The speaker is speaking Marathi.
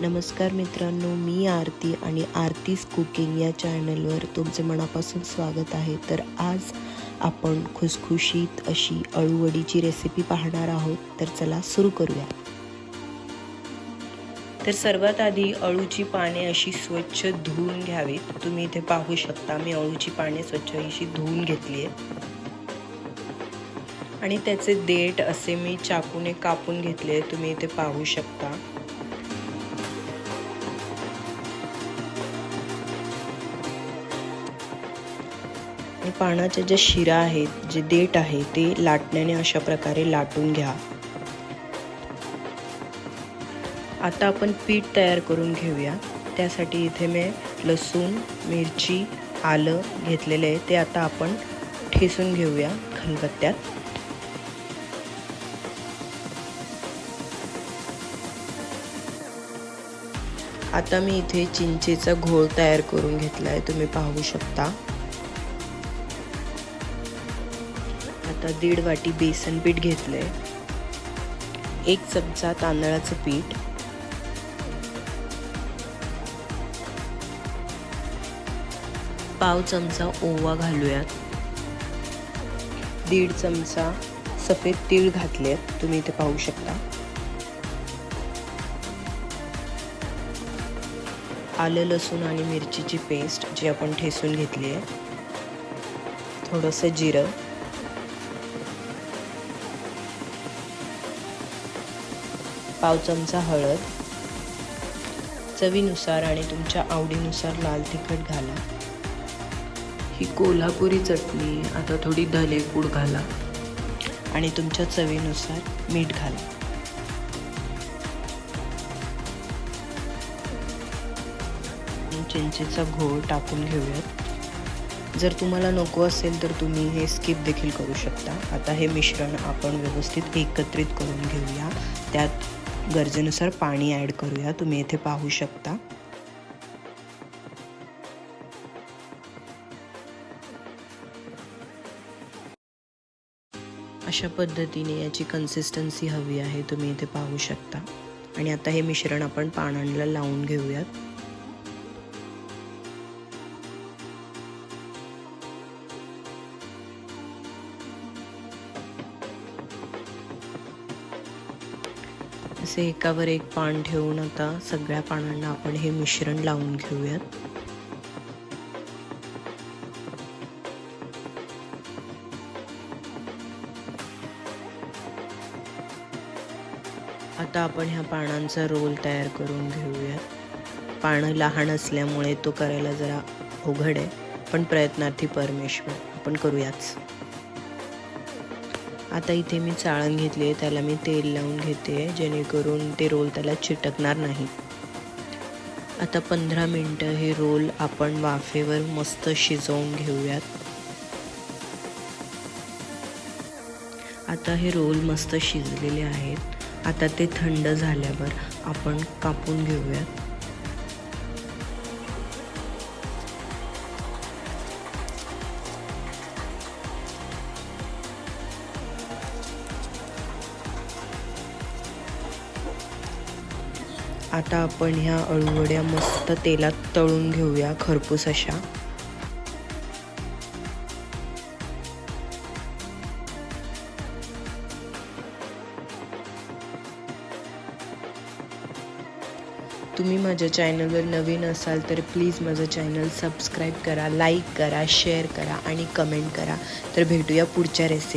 नमस्कार मित्रांनो मी आरती आणि आरतीज कुकिंग या चॅनलवर तुमचे मनापासून स्वागत आहे. तर आज आपण खुसखुशीत अशी अळूवडीची रेसिपी पाहणार आहोत. तर चला सुरू करूया. तर सर्वात आधी अळूची पाने अशी स्वच्छ धुवून घ्यावीत तुम्ही इथे पाहू शकता मी अळूची पाने स्वच्छ अशी धुवून घेतली आहेत. आणि त्याचे देठ असे मी चाकूने कापून घेतले तुम्ही इथे पाहू शकता. आणि पानाच्या ज्या शिरा आहेत जे देठ आहे ते लाटण्याने अशा प्रकारे लाटून घ्या. आता आपण पीठ तयार करून घेऊया. त्यासाठी इथे मी लसूण मिरची आलं घेतलेलं आहे. ते आता आपण ठेसून घेऊया खलबत्त्यात. आता मी इथे चिंचेचा घोळ तयार करून घेतला आहे तुम्ही पाहू शकता. आता दीड वाटी बेसन पीठ घेतलं आहे एक चमचा तांदळाचं पीठ. पाव चमचा ओवा घालूयात. दीड चमचा सफेद तीळ घातलेत तुम्ही इथे पाहू शकता. आलं लसूण आणि मिरचीची पेस्ट जी आपण ठेसून घेतली आहे. थोडंसं जिरं. पाव चमचा हळद. चवीनुसार आणि तुमच्या आवडीनुसार लाल तिखट घाला. ही कोल्हापुरी चटणी आता थोडी धले पूड घाला. आणि तुमच्या चवीनुसार मीठ घाला. चिंचेचा घोळ टाकून घेऊयात. जर तुम्हाला नको असेल तर तुम्ही हे स्किप देखील करू शकता. आता हे मिश्रण आपण व्यवस्थित एकत्रित करून घेऊया. त्यात गरजेनुसार पाणी ॲड करूया. तुम्ही येथे पाहू शकता. अशा पद्धतीने याची कन्सिस्टन्सी हवी आहे. तुम्ही इथे पाहू शकता. आणि आता हे मिश्रण आपण पानांना लावून घेऊयात. असे एकावर एक पान ठेवून आता सगळ्या पानांना आपण हे मिश्रण लावून घेऊयात. आता आपण ह्या पानांचा रोल तयार करून घेऊयात. पानं लहान असल्यामुळे तो करायला जरा अवघड आहे पण प्रयत्नार्थी परमेश्वर आपण करूयाच. आता इथे मी चाळण घेतली आहे त्याला मी तेल लावून घेते जेणेकरून ते रोल त्याला चिटकणार नाही. आता पंधरा मिनटं हे रोल आपण वाफेवर मस्त शिजवून घेऊयात. आता हे रोल मस्त शिजलेले आहेत. आता ते थंड झाल्यावर आपण कापून घेऊयात. आता आपण ह्या अळूवड्या मस्त तेलात तळून घेऊया खरपूस अशा. तुम्ही माझ्या चॅनलवर नवीन असाल तर प्लीज माझं चॅनल सबस्क्राईब करा लाईक करा शेअर करा आणि कमेंट करा. तर भेटूया पुढच्या रेसिपी